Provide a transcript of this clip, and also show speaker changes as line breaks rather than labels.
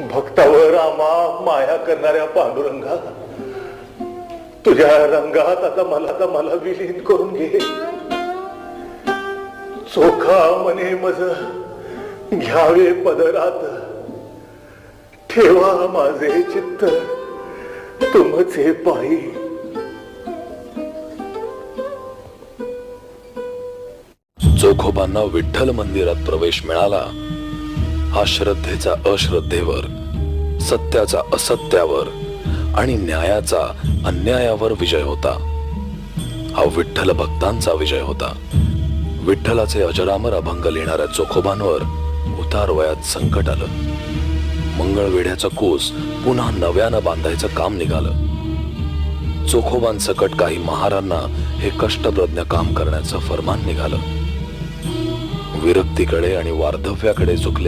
भक्तावर आमा माया करणाऱ्या पांडुरंगा. तुझ्या रंगात आता मला आता मला विलीन करून घे. चोखा मने मज घ्यावे पदरात. ठेवा माझे चित्त तुमचे पायी.
चोखोबांना विठ्ठल मंदिरात प्रवेश मिळाला. हा श्रद्धेचा अश्रद्धेवर सत्याचा असत्यावर आणि न्यायाचा अन्यायावर विजय होता. हा विठ्ठल भक्तांचा विजय होता. विठ्ठलाचे अजरामर अभंग लिहिणाऱ्या चोखोबांवर उतार वयात संकट आलं. मंगळवेढ्याचं कोस पुन्हा नव्यानं बांधायचं काम निघालं. चोखोबांसकट काही महारांना हे कष्टप्रज्ञ काम करण्याचं फरमान निघालं. विरक्तीकडे आणि वार्धव्याकडे झुकले